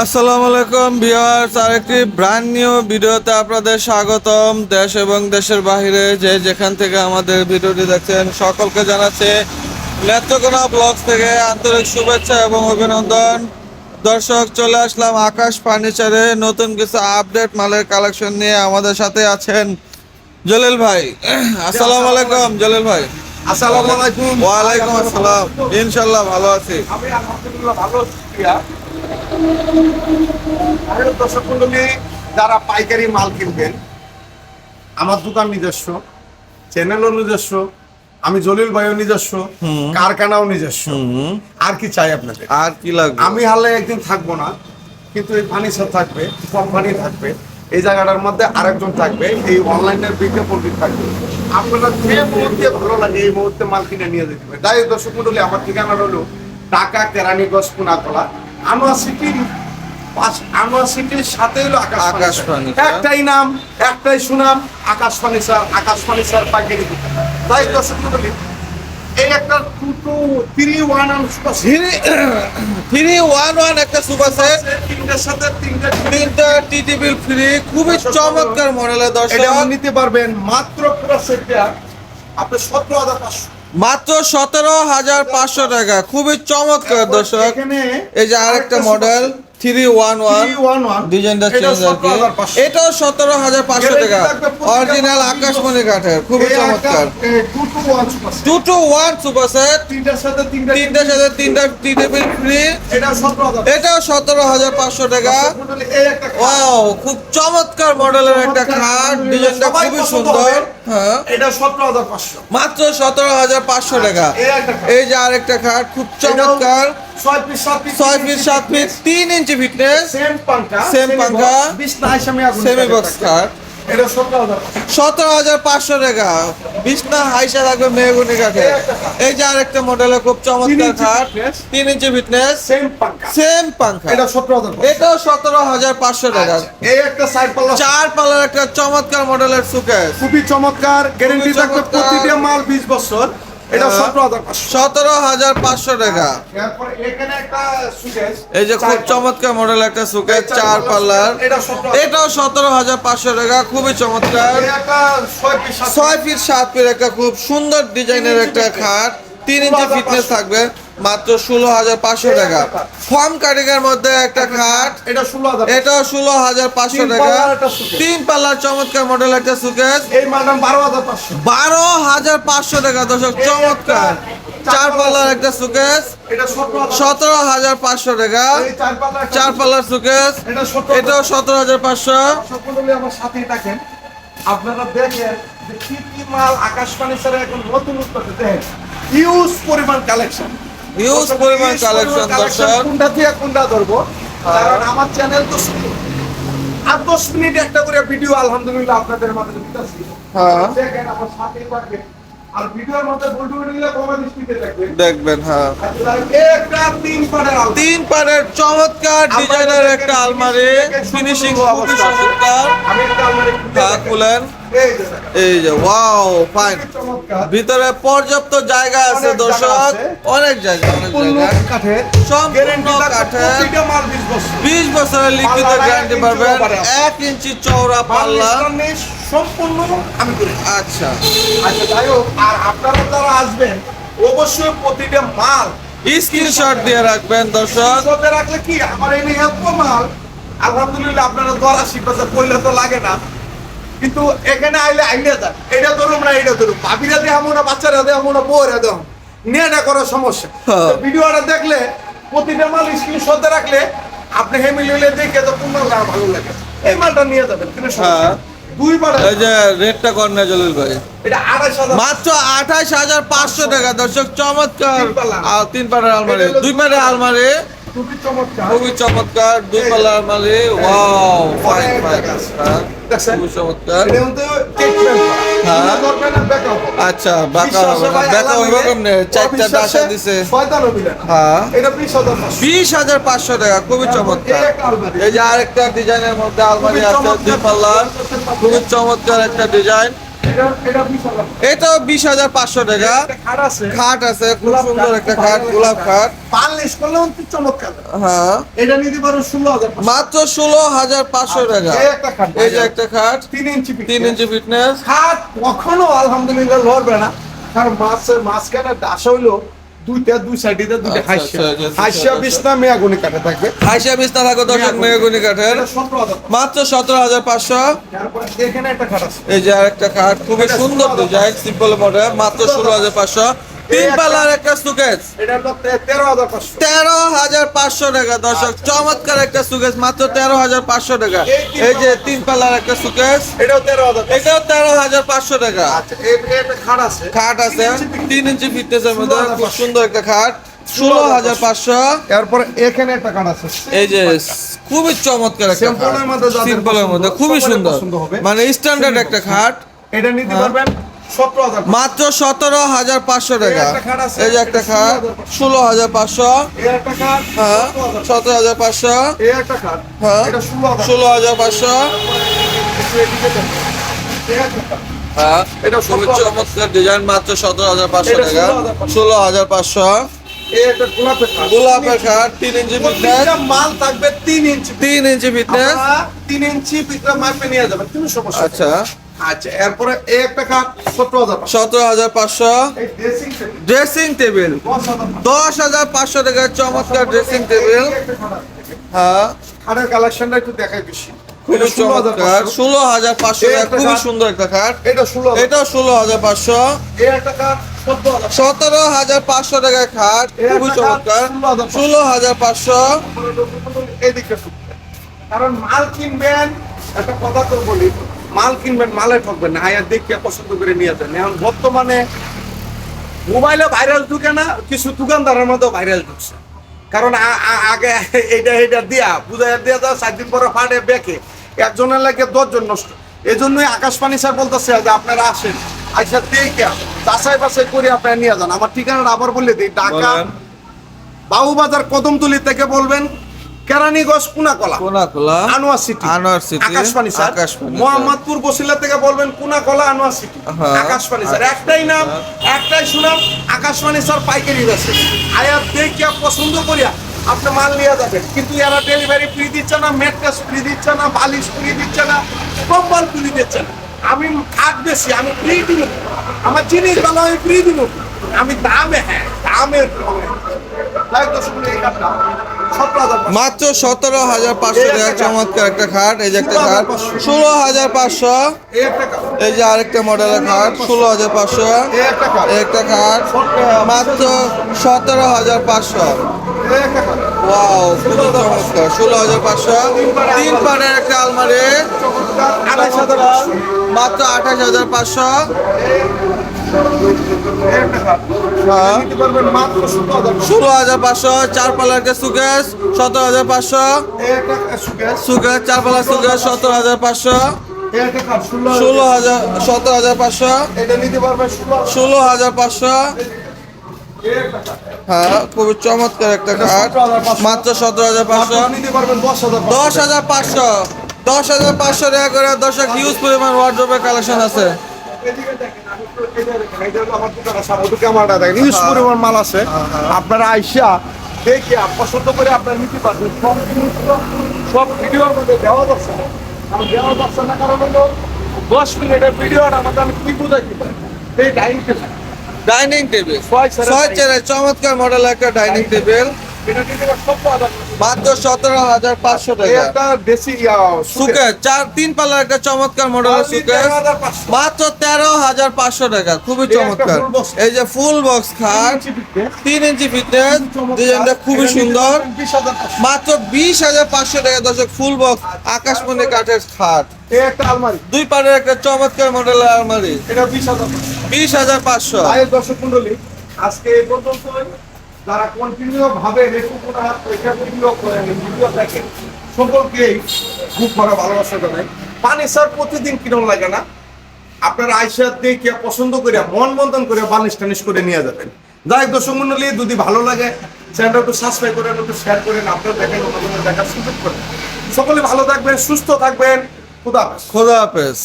আসসালামু আলাইকুম ভিউয়ার্স আরেকটি ব্র্যান্ড নিউ ভিডিওতে আপনাদের স্বাগতম। দেশ এবং দেশের বাইরে যে যেখান থেকে আমাদের ভিডিওটি দেখছেন সকলকে জানাচ্ছে নেত্রকোনা ব্লগস থেকে আন্তরিক শুভেচ্ছা এবং অভিনন্দন। দর্শক চলে আসলাম আকাশ ফার্নিচারে নতুন কিছু আপডেট মালের কালেকশন নিয়ে আমাদের সাথে আছেন জলিল ভাই। আসসালামু আলাইকুম জলিল ভাই। আসসালামু আলাইকুম। ওয়ালাইকুম আসসালাম। ইনশাল্লাহ ভালো আছি। আমি আলহামদুলিল্লাহ ভালো আছি দর্শক মণ্ডলী যারা পাইকারি মাল কিনবেন আমার দোকান নিজস্ব চ্যানেলও নিজস্ব আমি জলিল ভাইও নিজস্ব কারখানাও নিজস্ব। আর কি চাই আপনাদের? আর কি লাগবে? আমি হালে একদিন থাকব না কিন্তু এই ফার্নিচার থাকবে কোম্পানি থাকবে এই জায়গাটার মধ্যে আরেকজন থাকবে এই অনলাইনের বিজ্ঞাপনটি থাকবে। আপনারা যে মুহূর্তে ভালো লাগে এই মুহূর্তে মাল কিনে নিয়ে যেতে পারে তাই দর্শক মন্ডলী আমার ঠিকানা হলো ঢাকা কেরানীগঞ্জ পুনাতলা। আনোয়া সিটি পাঁচ আনোয়া সিটির সাথে হলো আকাশ। একটাই নাম একটাই সুনাম আকাশ ফার্নিচার আকাশ ফার্নিচার পাইকারি। দোকান। তাই দর্শক মন্ডলী এই একটা two two three one three one one একটা সুপার সেট তিনটার সাথে তিনটা তিনটা টিটি বিল ফ্রি খুবই চমৎকার মডেলের দর্শক। নিতে পারবেন মাত্র পুরো সেটটা আপনি সতেরো হাজার পাঁচশো। মাত্র সতেরো হাজার পাঁচশো টাকা। খুবই চমৎকার দর্শক। এই যে আরেকটা model three one one one one. ডিজাইনটা চেঞ্জ আর কি। এটাও সতেরো হাজার পাঁচশো টাকা। অরিজিনাল আকাশমণি কাঠের খুবই চমৎকার। Two two one two two one super set তিনটার সাথে তিনটার সাথে তিনটা টিটি বিল ফ্রি এটাও সতেরো হাজার পাঁচশো টাকা। একটা খাট। ওয়াও খুব চমৎকার মডেলের একটা খাট। ডিজাইনটা খুবই সুন্দর। হ্যাঁ। এটা সতেরো হাজার পাঁচশো। মাত্র সতেরো হাজার পাঁচশো টাকা। এই যে আরেকটা খাট খুব চমৎকার। ছয় ফিট সাত ফিট তিন ইঞ্চি ফিটনেস সেম পাঙ্কা Same পাঙ্খা। বিশ না হিসাবে সেমি বক্স খাট এটা সতেরো হাজার পাঁচশো। টাকা। বিছনা হাইসা থাকবে মেহগুনি কাঠে। এই যে আরেকটা মডেলের খুব চমৎকার খাট। তিন ইঞ্চি ফিটনেস সেম পাঙ্কা সেম পাঙ্খা এটা সতেরো এটাও সতেরো হাজার পাঁচশো টাকা। এই একটা সাইড পাল্লা চার পাল্লার একটা চমৎকার মডেলের সুকেস খুবই চমৎকার গ্যারেন্টি থাকবে প্রতিটা মাল বিশ বছর। এটা। সতেরো হাজার পাঁচশো। টাকা। এই যে খুব চমৎকার মডেল একটা চার পাল্লার। এটাও সতেরো হাজার পাঁচশো টাকা খুবই চমৎকার। ছয় ফিট সাত ফিট একটা খুব সুন্দর ডিজাইনের একটা খাট। তিন ইঞ্চি ফিটনেস থাকবে। মাত্র ষোলো হাজার পাঁচশো টাকা। ফর্ম কাটিংয়ের মধ্যে একটা খাট এটা ষোলো এটাও ষোলো হাজার পাঁচশো টাকা। তিন পাল্লার চমৎকার মডেল একটা সুকেস এই মালটা বারো হাজার পাঁচশো। বারো হাজার পাঁচশো টাকা দর্শক চমৎকার। চার পাল্লার একটা এটা সতেরো হাজার পাঁচশো। টাকা। চার পাল্লার এটা এটাও সতেরো হাজার পাঁচশো। আমার সাথেই থাকেন। আপনারা দেখেন যে কি কি মাল আকাশবাণী ছাড়া এখন নতুন উৎপাদন। দেখেন ইউজ পরিমাণ কালেকশন হিউজ পরিমাণ কালেকশন দর্শক। কোনটা থেকে কোনটা ধরবো? কারণ আমার চ্যানেল তো আর দশ মিনিট একটা করে ভিডিও আলহামদুলিল্লাহ আপনাদের মাঝে দিতেছি হ্যাঁ। দেখেন আমার সাথেই থাকবেন আর ভিডিওর মধ্যে বলতে বললে কমা দৃষ্টিতে দেখবেন। দেখবেন হ্যাঁ। একটা তিন পাড়ের তিন পারের চমৎকার ডিজাইনের একটা আলমারি। ফিনিশিং খুবই চমৎকার। আমি একটা আলমারি হ্যাঁ খুলেন। এই যে দেখেন। এই যে ওয়াও ফাইন ভিতরে পর্যাপ্ত জায়গা আছে দর্শক। অনেক জায়গা অনেক জায়গা। সম্পূর্ণ গ্যারান্টি থাকবে কাঠের। প্রতিটা মাল 20 বছর বিশ বছরের লিখিত গ্যারান্টি পাবেন। এক ইঞ্চি চওড়া পাল্লা। পাল্লা সম্পূর্ণ আমি করি। আচ্ছা। আচ্ছা যাই হোক আর আপনারা যারা আসবেন অবশ্যই প্রতিটা মাল স্ক্রিনশট দিয়ে রাখবেন দর্শক। রাখলে কি? আমার এই এত মাল আলহামদুলিল্লাহ আপনারা দরা শিখতে পড়লে তো লাগে না। কিন্তু এখানে আইলে আইলে যান এটা ধরুন না এটা ধরুন। ভাবিরা দেখাবো না বাচ্চারা দেখাবো না বউরা দেখাবো নিয়ে করার সমস্যা। হ্যাঁ। ভিডিওটা দেখলে প্রতিটা মাল স্ক্রিনশটে রাখলে আপনি হেমি লিলে দেখে তো কোন মালটা ভালো লাগে। এই মালটা নিয়ে যাবেন কিন্তু হ্যাঁ। আলমারি। খুবই চমৎকার। দুই পাল্লার আলমারি। ওয়াও ফাইন ফাইন দেখছেন? এটা কিন্তু ট্রিটমেন্ট হ্যাঁ। হ্যাঁ না ব্যাকআপ আচ্ছা বাঁকা হবে হবে কেমনে চারটা ডাসা দিছে। শয়তান অভিযান হ্যাঁ। এটা টাকা খুবই চমৎকার। এই যে আরেকটা ডিজাইনের মধ্যে আলমারি আছে চমৎকার। দুই পাল্লার। খুবই চমৎকার একটা ডিজাইন। এটা এটা বিশ হাজার। এটাও বিশ হাজার পাঁচশো টাকা। খাট আছে। খুব সুন্দর একটা খাট গোলাপ খাট। পালিশ করলে অতি চমৎকার। হ্যাঁ। এটা নিতে পারো ষোলো হাজার মাত্র ষোলো হাজার পাঁচশো টাকা। এই যে একটা খাট। তিন ইঞ্চি তিন ইঞ্চি ফিটনেস খাট কখনো আলহামদুলিল্লাহ লড়বে না। কারণ মাছের মাঝখানে ডাস হইল দুইটা দুই সাইডে দুইটা হাইসা। হাইসা। বিছনা মেয়াগুনি কাটে থাকবে। হাইসা বিস্তা থাকো দর্শক মেহগুনি কাঠের। সতেরো মাত্র সতেরো হাজার পাঁচশো। এখানে একটা খাট আছে। এই যে আরেকটা খাট খুবই সুন্দর ডিজাইন সিম্পল মডেল মাত্র ষোলো হাজার পাঁচশো। তিন পাল্লার একটা তে- তেরো হাজার পাঁচশো। টাকা দর্শক চমৎকার একটা সুকেজ মাত্র তেরো হাজার পাঁচশো টাকা। এই যে তিন পাল্লার একটা সুকেজ এটাও তেরো হাজার পাঁচশো। এটাও তেরো হাজার পাঁচশো টাকা। আচ্ছা খাট আছে। তিন ইঞ্চি ফিটনেসের মধ্যে খুব সুন্দর একটা খাট ষোলো হাজার পাঁচশো। এরপরে এখানে একটা খাট আছে। এই যে খুবই চমৎকার একটা সিম্পলের মধ্যে খুবই সুন্দর। মানে স্ট্যান্ডার্ড একটা খাট। এটা নিতে হ্যাঁ। পারবেন? মাত্র সতেরো হাজার পাঁচশো টাকা। এই যে একটা খাট ষোলো হাজার পাঁচশো। হ্যাঁ সতেরো হাজার পাঁচশো। হ্যাঁ ষোলো হাজার। পাঁচশো। হ্যাঁ এটা খুবই 17,000 চমৎকার ডিজাইন মাত্র সতেরো হাজার পাঁচশো টাকা। ষোলো হাজার পাঁচশো। গোলাপের খাট। তিন ইঞ্চি ফিটনেস মাল থাকবে তিন ইঞ্চি তিন ইঞ্চি ফিটনেস তিন ইঞ্চি ভিতরে মাপে নিয়ে যাবেন কোনো সমস্যা আচ্ছা। আচ্ছা এরপরে এই একটা খাট সতেরো হাজার পাঁচশো। সতেরো হাজার পাঁচশো। এই ড্রেসিং টেবিল দশ হাজার পাঁচশো। টাকার চমৎকার ড্রেসিং টেবিল। হ্যাঁ। খাটের কালেকশনটা একটু দেখাই বেশি। খুবই এটা ষোলো হাজার চমৎকার। ষোলো হাজার পাঁচশো এই টাকা। একটা খুবই সুন্দর একটা খাট। এটা ষোলো। এটাও ষোলো হাজার পাঁচশো। সতেরো হাজার পাঁচশো। টাকার খাট। খুবই চমৎকার। ষোলো হাজার পাঁচশো। কারণ মাল কিনবেন একটা কথা তো বলি। মাল কিনবেন মালে ঠকবেন না। আয়া দেখে পছন্দ করে নিয়ে যান। এখন বর্তমানে মোবাইলে ভাইরাল ঢুকে না কিছু দোকানদারের মধ্যে ভাইরাল ঢুকছে। কারণ আগে এইটা এইটা দিয়া বুঝাই দিয়া দাও সাত দিন পরে ফাটে বেঁকে। একজনের লাগে দশজন নষ্ট। এই জন্যই আকাশবাণী স্যার বলতেছে যে আপনারা আসেন আচ্ছা দেখে যাচাই বাছাই করে আপনারা নিয়ে যান। আমার ঠিকানাটা আবার বলে দিই ঢাকা। বাবুবাজার কদমতলি থেকে বলবেন Keraniganj Kunakola. Konakola Anwar city. Anwar city, Akashbani sir. Akashbani Mohammadpur Basila থেকে বলবেন কুনাকলা আনোয়ার সিটি। আকাশবাণী স্যার। একটাই নাম একটাই সুনাম আকাশবাণী স্যার পাইকারি আছে আয়া দেখিয়া পছন্দ করিয়া আপনি মাল নিয়ে যাবেন। কিন্তু এরা ডেলিভারি ফ্রি দিচ্ছে না মেট্রেস ফ্রি দিচ্ছে না বালিশ ফ্রি দিচ্ছে না কম্বল ফ্রি দিচ্ছে না। আমি খাট বেশি আমি ফ্রি দিব আমার জিনিস ভালো আমি ফ্রি দিব আমি দামে হ্যাঁ দামের তাই তো শুনুন এই মাত্র সতেরো হাজার পাঁচশো টাকা চমৎকার একটা খাট এই যে একটা খাট। ষোলো হাজার পাঁচশো। এই যে আরেকটা মডেলের খাট ষোলো হাজার পাঁচশো। একটা খাট। মাত্র সতেরো হাজার পাঁচশো। এই ওয়াও খুবই চমৎকার ষোলো হাজার পাঁচশো। তিন পানের একটা আলমারি। মাত্র আঠাশ হাজার পাঁচশো। কাঠ হ্যাঁ। ষোলো হাজার পাঁচশো। চার পালার সুকেশ, সতেরো হাজার পাঁচশো সুকেশ, চার পালার সুকেশ, সতেরো হাজার পাঁচশো কাঠ ষোলো হাজার, সতেরো হাজার পাঁচশো ষোলো হাজার। পাঁচশো কাঠ হ্যাঁ খুবই চমৎকার একটা খাট মাত্র সতেরো হাজার পাঁচশো দশ হাজার পাঁচশো। দশ হাজার পাঁচশো দশ হাজার টাকা করে দর্শক হিউজ পরিমাণ ওয়ার্ড্রোপের কালেকশন আছে পরিমাণ মাল আছে। আপনারা আইসা দেখে পছন্দ করে আপনারা নিতে পারবেন। সব সব ভিডিওর মধ্যে দেওয়া যাচ্ছে না কারণ দেওয়া যাচ্ছে না কারণ হলো দশ মিনিটের ভিডিওটা আমাদের আমি কি বুঝাইতে পারি? এই ডাইনিং টেবিল ডাইনিং টেবিল ছয় চমৎকার মডেল একটা ডাইনিং টেবিল এটা নিতে পারবেন সব পাওয়া যাবে। মাত্র সতেরো হাজার পাঁচশো টাকা। দেশি সুকে চার তিন পাল্লার একটা চমৎকার মডেলের সুকে মাত্র তেরো হাজার পাঁচশো টাকা খুবই চমৎকার। এই যে ফুল বক্স খাট তিন ইঞ্চি ফিটনেস ডিজাইনটা খুবই সুন্দর। মাত্র বিশ হাজার পাঁচশো টাকা দর্শক ফুল বক্স আকাশমণি কাঠের খাট। একটা আলমারি। দুই পারের একটা চমৎকার মডেলের আলমারি। এটা বিশ হাজার পাঁচশো। বিশ হাজার পাঁচশো। দর্শক মন্ডলী আজকে এই পর্যন্ত যারা কন্টিনিউ ভাবে দেখেন সকলকেই খুব বড় ভালোবাসা জানাই। পানি স্যার প্রতিদিন কিরম লাগে না? আপনারা আইসা দেখে পছন্দ করে, মন বন্ধন করে বালিশ টানিশ করে নিয়ে যাবেন। যাই দর্শক মন্ডলী, যদি ভালো লাগে চ্যানেলটা একটু সাবস্ক্রাইব করেন একটু শেয়ার করেন, আপনারা দেখেন অন্যদের দেখার সুযোগ করেন সকলে ভালো থাকবেন, সুস্থ থাকবেন। খুদা হাফেজ। খোদা হাফেজ।